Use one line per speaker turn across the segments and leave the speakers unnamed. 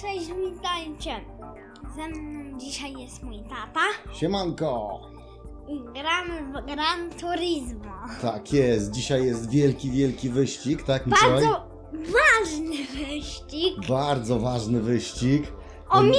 Cześć, witajcie. Ze mną dzisiaj jest mój tata
Siemanko!
gramy w Gran Turismo.
Tak jest, dzisiaj jest wielki, wielki wyścig, tak Mikołaj?
Bardzo ważny wyścig
Bardzo ważny wyścig
o mini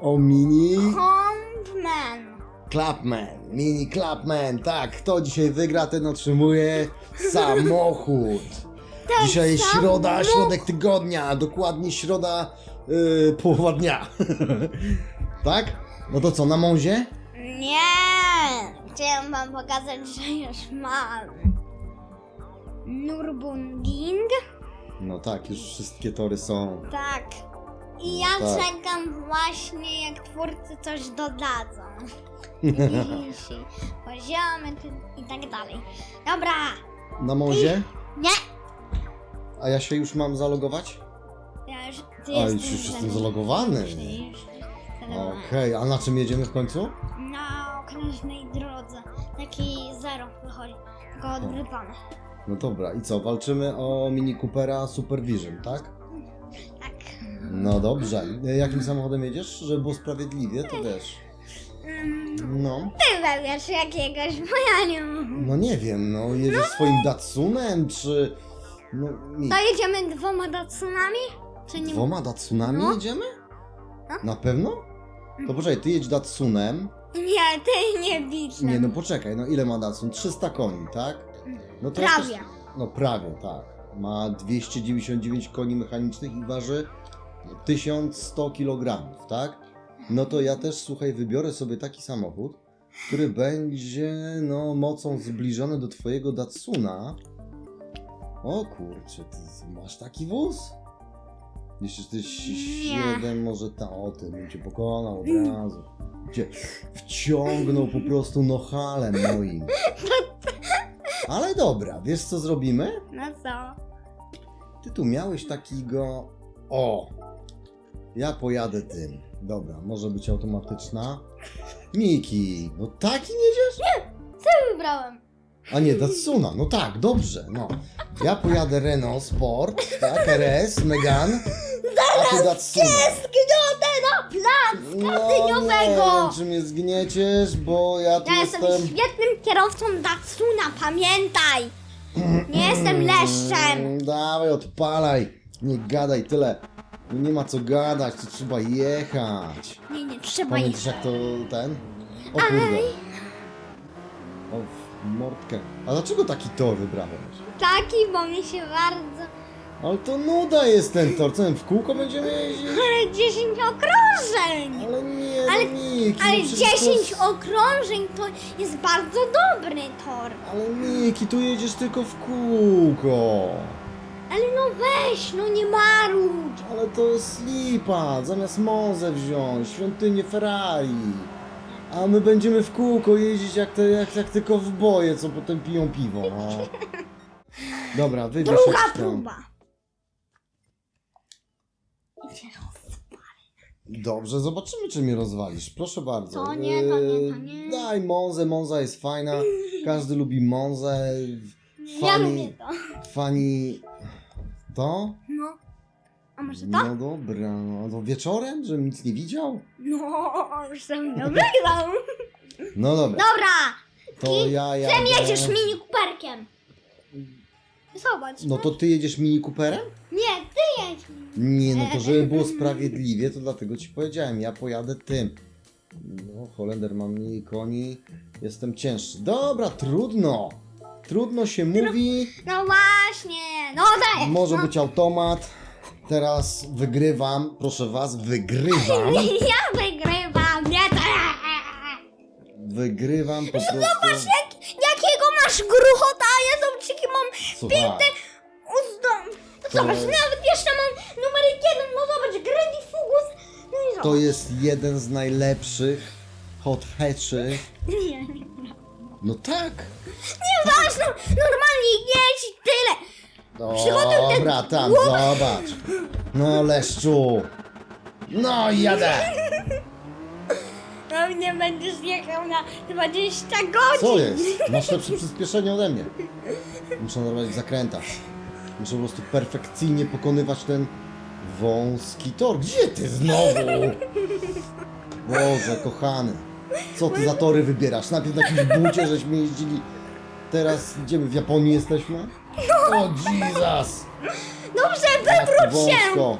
o mini
Homeman.
Clapman. Mini Clapman, tak. Kto dzisiaj wygra, ten otrzymuje samochód.
Ten
Dzisiaj jest
sam
środa,
mógł-
środek tygodnia, dokładnie środa, yy, połowa dnia. tak? No to co, na mązie?
Nie! Chciałem wam pokazać, że już mam. Nürburgring.
No tak, już wszystkie tory są.
Tak. I ja
Tak.
czekam właśnie, jak twórcy coś dodadzą. Jakieś poziomy ty- i tak dalej. Dobra.
Na mązie?
Nie.
A ja się już mam zalogować?
Ja już, ty
A, już, już jestem zalogowany. Okej, a na czym jedziemy w końcu?
Na okrężnej drodze. Taki zero wychodzi. Tylko odwrócone.
No dobra, i co? Walczymy o Mini Coopera Super Vision, tak?
Tak.
No dobrze. Jakim samochodem jedziesz? Żeby było sprawiedliwie, to wiesz. No.
Ty wybierz jakiegoś, bo ja nie mam.
No nie wiem, no jedziesz swoim Datsunem, czy... No nie.
To jedziemy dwoma Datsunami? Czy nie?
Dwoma Datsunami
No.
jedziemy?
No.
Na pewno? To poczekaj, ty jedź Datsunem.
Nie, ty nie biczem.
Nie, no poczekaj, no ile ma Datsun? 300 koni, tak? No to
Prawie.
Jakoś, no prawie, tak. Ma 299 koni mechanicznych i waży 1100 kg, tak? No to ja też, słuchaj, wybiorę sobie taki samochód, który będzie, no, mocą zbliżony do twojego Datsuna. O kurczę, ty masz taki wóz? Jeszcze ty. 7, może ta, o ten bym cię pokonał od razu. Cię wciągnął po prostu nohalem moim. Ale dobra, wiesz co zrobimy?
No co?
Ty tu miałeś takiego. O! Ja pojadę tym. Dobra, może być automatyczna. Miki, no taki jedziesz?
Ty wybrałem.
A nie, Datsuna, no tak, dobrze, no. Ja pojadę Renault Sport, tak, RS, Megane, a ty Datsuna.
Zgniotę na plan
No nie wiem, czy mnie zgnieciesz, bo ja tu
Ja jestem
jestem...
świetnym kierowcą Datsuna, pamiętaj. Nie jestem leszczem.
Mm, Dawaj, odpalaj. Nie gadaj tyle. Nie ma co gadać, tu trzeba jechać.
Nie, nie, trzeba
Pamiętasz jak to ten? O kurde. O, mordkę. A dlaczego taki tor wybrałeś?
Taki, bo mi się bardzo...
Ale to nuda jest ten tor. Co, w kółko będziemy jeździć?
Ale 10 okrążeń.
Ale nie,
Ale-
no Miki,
Ale
no przecież
10
To...
okrążeń to jest bardzo dobry tor.
Ale Miki, tu jedziesz tylko w kółko.
Ale no weź, no nie marudź.
Ale to jest lipa. Zamiast Monzę wziąć, świątynię Ferrari. A my będziemy w kółko jeździć jak te, jak, jak te kowboje, co potem piją piwo. No. Dobra, wybierz
Druga próba.
Dobrze, zobaczymy, czy mnie rozwalisz. Proszę bardzo.
To nie, to nie, to
Yy,
nie.
Daj Monzę, Monza jest fajna. Każdy lubi Monzę.
Ja
Fani,
lubię to.
fani... To?
No. A może to?
No dobra, no to wieczorem, żebym nic nie widział?
No, już to wygrał.
No dobra,
Dobra,
to ja jadę...
czym jedziesz mini kuperkiem? Zobacz.
No to ty jedziesz Mini Cooperem?
Nie, ty jedź.
Nie, no to żeby było sprawiedliwie, to dlatego ci powiedziałem, ja pojadę tym. No, Holender ma mniej koni, jestem cięższy. Dobra, trudno. Trudno się mówi,
No właśnie, no daj.
może
no.
być automat. Teraz wygrywam, proszę was, wygrywam.
Ja wygrywam, nie to.
Wygrywam po prostu.
Zobacz, jak, jakiego masz gruchota, a ja zobacz, mam
Słuchaj,
uzdom.
To-
Zobacz, nawet jeszcze mam numerek jeden, no zobacz, Grady Fugus. No i
to jest jeden z najlepszych hot hatchy.
Nie,
No tak.
Nieważne, normalnie jedź i tyle. Przygotuj
Dobra, tam, zobacz. No, leszczu. No, jadę.
No nie będziesz jechał na 20 godzin.
Co jest? Masz lepsze przyspieszenie ode mnie. Muszę normalnie w zakrętach. Muszę po prostu perfekcyjnie pokonywać ten Wąski tor. Gdzie ty znowu? Boże, kochany. Co ty za tory wybierasz? Najpierw na jakimś bucie żeśmy jeździli. Teraz idziemy w Japonii jesteśmy? O Jesus!
Dobrze, wywróć się!
wąsko.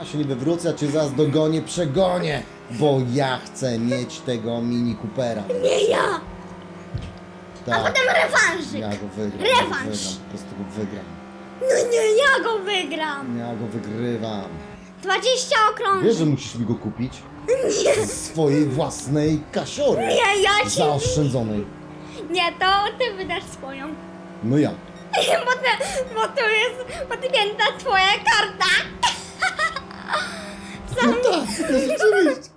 Ja się nie wywrócę, czy zaraz dogonię, przegonię. Bo ja chcę mieć tego Mini Coopera.
Nie ja! A
Tak,
potem rewanżyk!
ja go wygram. ja go
Rewanż.
Wygram, po prostu go wygram.
No nie, ja go wygram!
Ja go wygrywam.
20 okrążeń!
Wiesz, że musisz mi go kupić? Z swojej własnej kasiory.
Nie, ja ci...
Zaoszczędzonej.
Nie, to ty wydasz swoją.
No ja.
Bo, te, bo to jest podpięta twoja karta.
No tak, no rzeczywiście.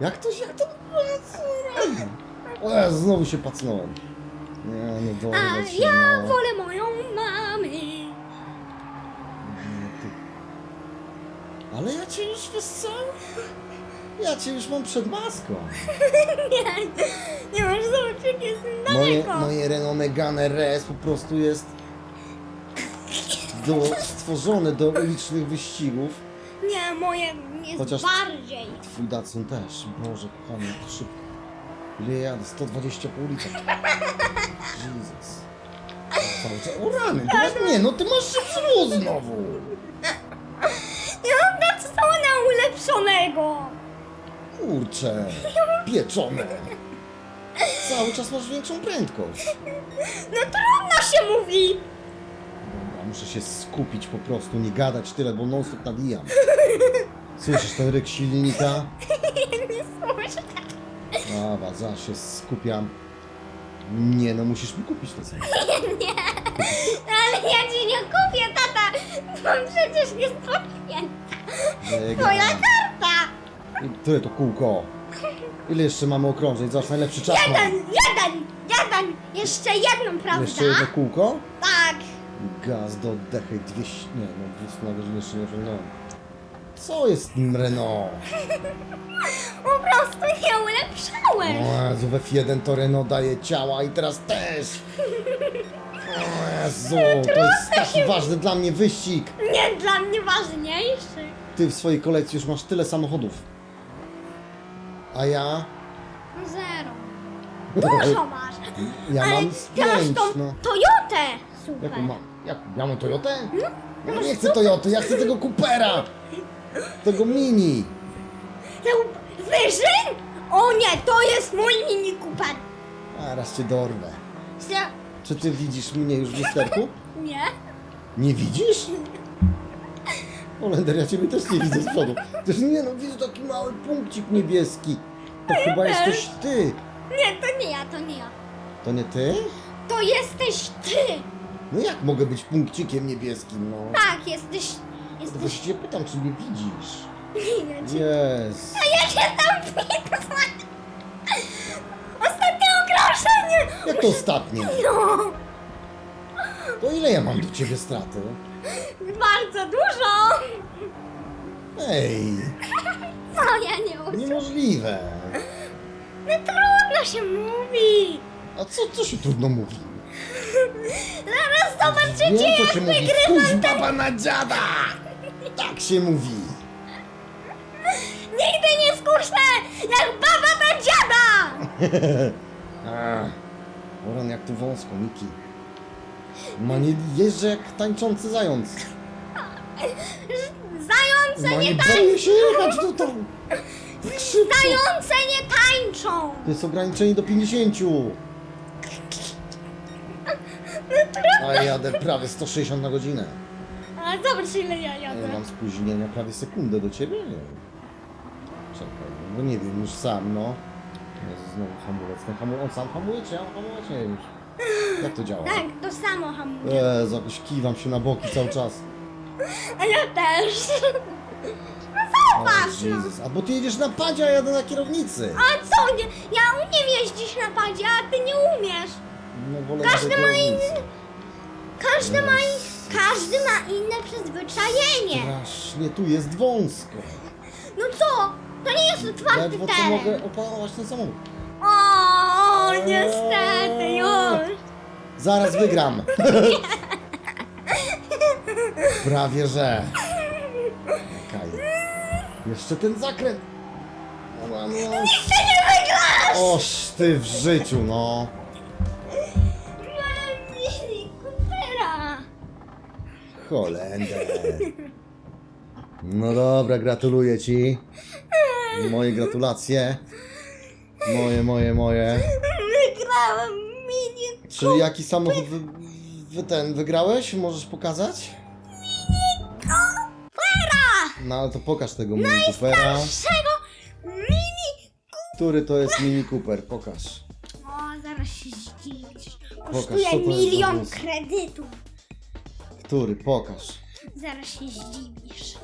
Jak to się, jak to... O, ja znowu się pacnąłem. Nie, nie
A
dorwać się,
ja
no.
wolę moją mamę.
Ale ja cię już, wiesz co? Ja cię już mam przed maską.
Nie, nie masz zobaczyć, jak jest
Moje,
daleko.
moje Renault Megane RS po prostu jest do, stworzone do ulicznych wyścigów.
Nie, moje jest
Chociaż-
bardziej.
Twój Datsun też. Boże, kochany, jak to szybko. Ile ja jadę? 120 po ulicach. Jezus. Cały czas... O rany, ty masz... Nie, no ty masz szybszy znowu.
Ja mam Datsona ulepszonego.
Kurczę, pieczone. Cały czas masz większą prędkość.
No trudno się mówi.
Dobra, muszę się skupić po prostu, nie gadać tyle, bo non stop nawijam. Słyszysz ten ryk silnika?
Nie słyszę.
Dobra, zaraz się skupiam. Nie, no musisz mi kupić to samo.
Ale ja ci nie kupię, tata. Bo przecież jest podpięta.
Wygram. I Tyle to kółko. Ile jeszcze mamy okrążeń? Zobacz, najlepszy czas
Jeden, jeden, jeden. Jeszcze jedną, prawda?
Jeszcze jedno kółko?
Tak.
Gaz do oddechy 200... Nie, no 200 na godzinę jeszcze nie osiągnąłem. Co jest tym Renault?
Po prostu nie ulepszałeś.
O Jezu, w F1 to Renault daje ciała i teraz też. O Jezu, to jest taki ważny dla mnie wyścig.
Nie dla mnie ważniejszy.
Ty w swojej kolekcji już masz tyle samochodów. A ja?
Zero. Dużo masz.
Ja
Ale
mam z pięć,
tą
no.
Toyotę. Super.
Jaką mam? Jak, ja mam Toyotę? Ja nie chcę Toyoty, ja chcę tego Coopera! Tego Mini!
Te- Wyżyn? O nie, to jest mój Mini Cooper.
A raz cię dorwę. Czy ty widzisz mnie już w lusterku?
Nie?
Nie widzisz? Olender, ja ciebie też nie widzę z przodu. Też nie no, widzę taki mały punkcik niebieski. To chyba
też.
jesteś ty.
Nie, to nie ja, to nie ja.
To nie ty?
To jesteś ty.
No jak mogę być punkcikiem niebieskim, no?
Tak, jesteś...
To
Jesteś...
właśnie cię pytam, czy mnie widzisz.
Nie, cię-
Jest.
A ja cię tam widzę. Ostatnie okrążenie.
Jak to ostatnie?
No,
To ile ja mam do ciebie straty?
Bardzo dużo.
Ej,
Co ja nie umiem.
niemożliwe.
No trudno się mówi.
A co, co się trudno mówi?
Zaraz zobaczycie,
Wiem, co
jak
się mówi.
wygrywam.
Spójrz baba na dziada! Tak się mówi.
Nigdy nie skuszę, jak baba na dziada.
A, Oran, jak tu wąsko, Miki. Ma nie jeżdżę jak tańczący zając.
Zające
Ma
nie
nie
tańczą.
boję się jechać tutaj. Tak szybko.
Zające nie tańczą.
To jest ograniczenie do 50. A ja jadę prawie 160 na godzinę.
A zobacz ile ja
Ja
jadę.
mam spóźnienia prawie sekundę do ciebie. Czekaj, no nie wiem już sam, no. Jezu, znowu hamulec. Ten hamulec, on sam hamuje, czy ja mam hamować? Nie wiem już. Jak to działa?
Tak, to samo hamuje.
Jezu, jakoś kiwam się na boki cały czas.
A ja też.
O,
Zobacz no.
Jezus. A bo ty jedziesz na padzie, a ja jadę na kierownicy.
A co, nie, ja umiem jeździć na padzie, a ty nie umiesz.
No wolę
Każdy
na
ma
kierownicy.
Każdy ma, każdy ma inne przyzwyczajenie.
Strasznie, tu jest wąsko.
No co? To nie jest otwarty
Ledwo co
teren.
mogę opanować ten samochód.
O, niestety już.
Zaraz wygram. Prawie że. Jeszcze ten zakręt! No, no.
Nie wygrasz!
Oż ty w życiu, no.
Coopera!
Holender. No dobra, gratuluję ci. Moje gratulacje. Moje, moje, moje.
Wygrałem Mini
Czyli jaki samochód wy, wy ten wygrałeś? Możesz pokazać? No ale to pokaż tego Mini Coopera.
Czego? Mini
Który to jest Mini Cooper? Pokaż.
O, zaraz się zdziwisz.
co
Kosztuje
to jest za
milion
wóz?
kredytów.
Który? Pokaż.
Zaraz się zdziwisz.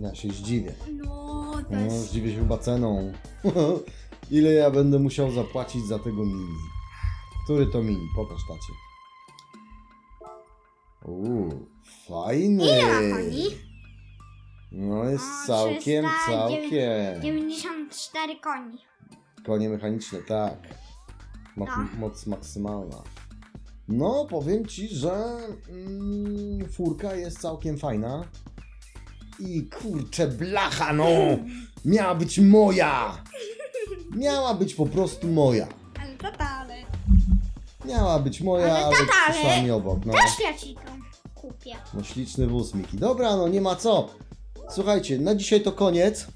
Ja się zdziwię.
No, to
No,
jest...
zdziwię się chyba ceną. Ile ja będę musiał zapłacić za tego mini? Który to mini? Pokaż tacie. Uuu, fajny.
Ile ma koni?
No jest
O,
całkiem,
300,
całkiem.
94 koni.
Konie mechaniczne, tak. Mo-
No.
Moc maksymalna. No, powiem ci, że mm, furka jest całkiem fajna. I kurczę, blacha, no! Miała być moja! Miała być po prostu moja.
Ale tata, ale...
Miała być moja,
Ale
ale
tata, ale-
przyszła mi obok. No.
Też ja ci to kupię.
no śliczny wóz, Miki. Dobra, no nie ma co. Słuchajcie, na dzisiaj to koniec.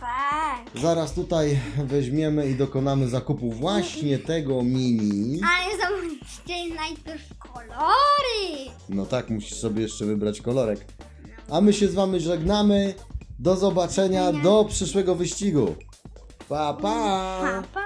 Tak.
Zaraz tutaj weźmiemy i dokonamy zakupu właśnie tego mini.
Ale zobaczcie najpierw kolory.
No tak, musisz sobie jeszcze wybrać kolorek. A my się z wami żegnamy. Do zobaczenia, do przyszłego wyścigu. Pa, pa!
Pa, pa.